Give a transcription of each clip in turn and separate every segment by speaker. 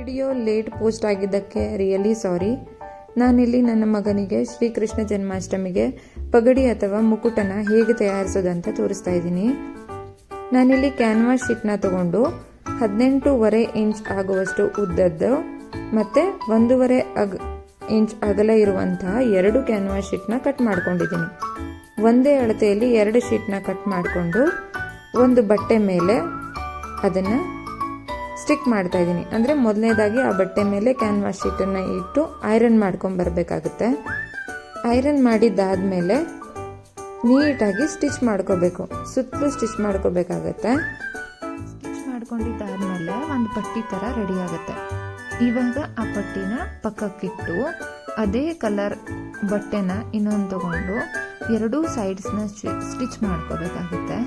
Speaker 1: Video late post ಆಗಿದ್ದಕ್ಕೆ really sorry. ನಾನಿಲ್ಲಿ ನನ್ನ ಮಗನಿಗೆ ಶ್ರೀಕೃಷ್ಣ ಜನ್ಮಾಷ್ಟಮಿಗೆ ಪಗಡಿ ಅಥವಾ ಮುಕುಟನ ಹೇಗೆ ತಯಾರಿಸೋದಂತ ತೋರಿಸ್ತಾ ಇದ್ದೀನಿ. ನಾನಿಲ್ಲಿ ಕ್ಯಾನ್ವಾಸ್ ಶೀಟ್ನ ತಗೊಂಡು ಹದಿನೆಂಟೂವರೆ ಇಂಚ್ ಆಗುವಷ್ಟು ಉದ್ದದ್ದು ಮತ್ತೆ ಒಂದೂವರೆ ಅಗ್ ಇಂಚ್ ಅಗಲ ಇರುವಂತಹ ಎರಡು ಕ್ಯಾನ್ವಾಸ್ ಶೀಟ್ನ ಕಟ್ ಮಾಡ್ಕೊಂಡಿದ್ದೀನಿ. ಒಂದೇ ಅಳತೆಯಲ್ಲಿ ಎರಡು ಶೀಟ್ನ ಕಟ್ ಮಾಡಿಕೊಂಡು ಒಂದು ಬಟ್ಟೆ ಮೇಲೆ ಅದನ್ನು ಸ್ಟಿಕ್ ಮಾಡ್ತಾ ಇದ್ದೀನಿ. ಅಂದರೆ ಮೊದಲನೇದಾಗಿ ಆ ಬಟ್ಟೆ ಮೇಲೆ ಕ್ಯಾನ್ವಾಸ್ ಶೀಟನ್ನು ಇಟ್ಟು ಐರನ್ ಮಾಡ್ಕೊಂಡು ಬರಬೇಕಾಗುತ್ತೆ. ಐರನ್ ಮಾಡಿದ್ದಾದಮೇಲೆ ನೀಟಾಗಿ ಸ್ಟಿಚ್ ಮಾಡ್ಕೋಬೇಕು. ಸುತ್ತಲೂ ಸ್ಟಿಚ್ ಮಾಡ್ಕೋಬೇಕಾಗತ್ತೆ. ಸ್ಟಿಚ್ ಮಾಡ್ಕೊಂಡಿದ್ದಾದ್ಮೇಲೆ ಒಂದು ಪಟ್ಟಿ ಥರ ರೆಡಿ ಆಗುತ್ತೆ. ಇವಾಗ ಆ ಪಟ್ಟಿನ ಪಕ್ಕಕ್ಕಿಟ್ಟು ಅದೇ ಕಲರ್ ಬಟ್ಟೆನ ಇನ್ನೊಂದು ತಗೊಂಡು ಎರಡೂ ಸೈಡ್ಸ್ನ ಸ್ಟಿಚ್ ಮಾಡ್ಕೋಬೇಕಾಗುತ್ತೆ.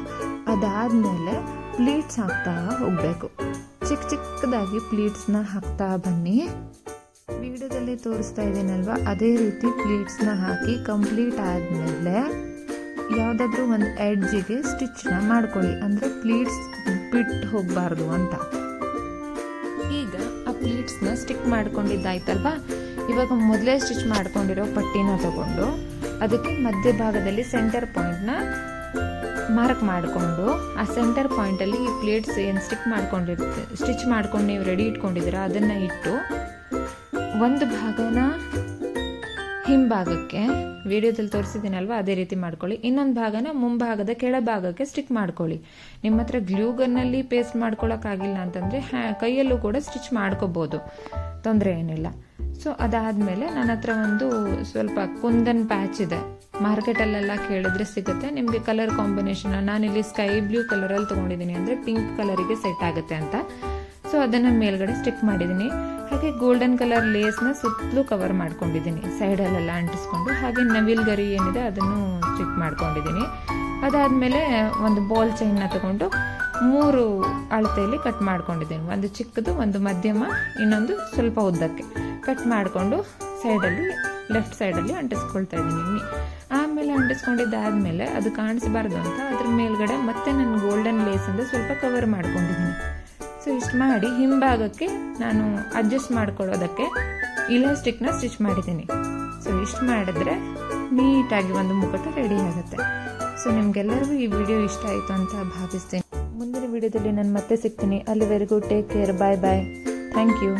Speaker 1: ಅದಾದಮೇಲೆ ಪ್ಲೀಟ್ಸ್ ಹಾಕ್ತಾ ಹೋಗಬೇಕು. ಚಿಕ್ಕ ಚಿಕ್ಕದಾಗಿ ಪ್ಲೀಟ್ಸ್ನ ಹಾಕ್ತಾ ಬನ್ನಿ. ವಿಡಿಯೋದಲ್ಲಿ ತೋರಿಸ್ತಾ ಇದ್ದೀನಲ್ವ ಅದೇ ರೀತಿ ಪ್ಲೀಟ್ಸ್ನ ಹಾಕಿ ಕಂಪ್ಲೀಟ್ ಆದಮೇಲೆ ಯಾವುದಾದ್ರೂ ಒಂದು ಎಡ್ಜಿಗೆ ಸ್ಟಿಚ್ನ ಮಾಡ್ಕೊಳ್ಳಿ. ಅಂದರೆ ಪ್ಲೀಟ್ಸ್ ಬಿಟ್ಟು ಹೋಗಬಾರ್ದು ಅಂತ. ಈಗ ಆ ಪ್ಲೀಟ್ಸ್ನ ಸ್ಟಿಕ್ ಮಾಡ್ಕೊಂಡಿದ್ದಾಯ್ತಲ್ವಾ? ಇವಾಗ ಮೊದಲೇ ಸ್ಟಿಚ್ ಮಾಡ್ಕೊಂಡಿರೋ ಪಟ್ಟಿನ ತಗೊಂಡು ಅದಕ್ಕೆ ಮಧ್ಯಭಾಗದಲ್ಲಿ ಸೆಂಟರ್ ಪಾಯಿಂಟ್ನ ಮಾರ್ಕ್ ಮಾಡಿಕೊಂಡು ಆ ಸೆಂಟರ್ ಪಾಯಿಂಟಲ್ಲಿ ಈ ಪ್ಲೇಟ್ಸ್ ಏನು ಸ್ಟಿಕ್ ಮಾಡ್ಕೊಂಡಿರುತ್ತೆ ಸ್ಟಿಚ್ ಮಾಡ್ಕೊಂಡು ನೀವು ರೆಡಿ ಇಟ್ಕೊಂಡಿದ್ದೀರ, ಅದನ್ನು ಇಟ್ಟು ಒಂದು ಭಾಗನ ಹಿಂಭಾಗಕ್ಕೆ, ವಿಡಿಯೋದಲ್ಲಿ ತೋರಿಸಿದ್ದೀನಲ್ವ, ಅದೇ ರೀತಿ ಮಾಡ್ಕೊಳ್ಳಿ. ಇನ್ನೊಂದು ಭಾಗನ ಮುಂಭಾಗದ ಕೆಳಭಾಗಕ್ಕೆ ಸ್ಟಿಕ್ ಮಾಡ್ಕೊಳ್ಳಿ. ನಿಮ್ಮ ಹತ್ರ ಗ್ಲೂಗನ್ನಲ್ಲಿ ಪೇಸ್ಟ್ ಮಾಡ್ಕೊಳ್ಳೋಕ್ಕಾಗಿಲ್ಲ ಅಂತಂದರೆ ಹ್ಯಾ ಕೈಯಲ್ಲೂ ಕೂಡ ಸ್ಟಿಚ್ ಮಾಡ್ಕೋಬೋದು. ತೊಂದರೆ ಏನಿಲ್ಲ. ಸೊ ಅದಾದಮೇಲೆ ನನ್ನ ಹತ್ರ ಒಂದು ಸ್ವಲ್ಪ ಕುಂದನ್ ಪ್ಯಾಚ್ ಇದೆ. ಮಾರ್ಕೆಟಲ್ಲೆಲ್ಲ ಕೇಳಿದ್ರೆ ಸಿಗುತ್ತೆ. ನಿಮಗೆ ಕಲರ್ ಕಾಂಬಿನೇಷನ್ ನಾನಿಲ್ಲಿ ಸ್ಕೈ ಬ್ಲೂ ಕಲರಲ್ಲಿ ತೊಗೊಂಡಿದ್ದೀನಿ ಅಂದರೆ ಪಿಂಕ್ ಕಲರಿಗೆ ಸೆಟ್ ಆಗುತ್ತೆ ಅಂತ. ಸೊ ಅದನ್ನು ಮೇಲ್ಗಡೆ ಸ್ಟಿಕ್ ಮಾಡಿದ್ದೀನಿ. ಹಾಗೆ ಗೋಲ್ಡನ್ ಕಲರ್ ಲೇಸ್ನ ಸುತ್ತಲೂ ಕವರ್ ಮಾಡ್ಕೊಂಡಿದ್ದೀನಿ. ಸೈಡಲ್ಲೆಲ್ಲ ಅಂಟಿಸ್ಕೊಂಡು. ಹಾಗೆ ನವಿಲ್ ಗರಿ ಏನಿದೆ ಅದನ್ನು ಸ್ಟಿಕ್ ಮಾಡ್ಕೊಂಡಿದ್ದೀನಿ. ಅದಾದಮೇಲೆ ಒಂದು ಬಾಲ್ ಚೈನ್ನ ತಗೊಂಡು ಮೂರು ಅಳತೆಯಲ್ಲಿ ಕಟ್ ಮಾಡ್ಕೊಂಡಿದ್ದೀನಿ. ಒಂದು ಚಿಕ್ಕದು, ಒಂದು ಮಧ್ಯಮ, ಇನ್ನೊಂದು ಸ್ವಲ್ಪ ಉದ್ದಕ್ಕೆ. ಕಟ್ ಮಾಡಿಕೊಂಡು ಸೈಡಲ್ಲಿ ಲೆಫ್ಟ್ ಸೈಡಲ್ಲಿ ಅಂಟಿಸ್ಕೊಳ್ತಾ ಇದ್ದೀನಿ ಆಮೇಲೆ ಅಂಟಿಸ್ಕೊಂಡಿದ್ದಾದ್ಮೇಲೆ ಅದು ಕಾಣಿಸಬಾರ್ದು ಅಂತ ಅದ್ರ ಮೇಲ್ಗಡೆ ಮತ್ತೆ ನಾನು ಗೋಲ್ಡನ್ ಲೇಸಿಂದ ಸ್ವಲ್ಪ ಕವರ್ ಮಾಡ್ಕೊಂಡಿದ್ದೀನಿ. ಸೊ ಇಷ್ಟು ಮಾಡಿ ಹಿಂಭಾಗಕ್ಕೆ ನಾನು ಅಡ್ಜಸ್ಟ್ ಮಾಡ್ಕೊಳ್ಳೋದಕ್ಕೆ ಇಲಾಸ್ಟಿಕ್ನ ಸ್ಟಿಚ್ ಮಾಡಿದ್ದೀನಿ. ಸೊ ಇಷ್ಟು ಮಾಡಿದ್ರೆ ನೀಟಾಗಿ ಒಂದು ಮುಕುಟ ರೆಡಿ ಆಗುತ್ತೆ. ಸೊ ನಿಮ್ಗೆಲ್ಲರಿಗೂ ಈ ವಿಡಿಯೋ ಇಷ್ಟ ಆಯಿತು ಅಂತ ಭಾವಿಸ್ತೀನಿ. ಮುಂದಿನ ವಿಡಿಯೋದಲ್ಲಿ ನಾನು ಮತ್ತೆ ಸಿಗ್ತೀನಿ. ಅಲ್ಲಿವರೆಗೂ take care bye bye thank you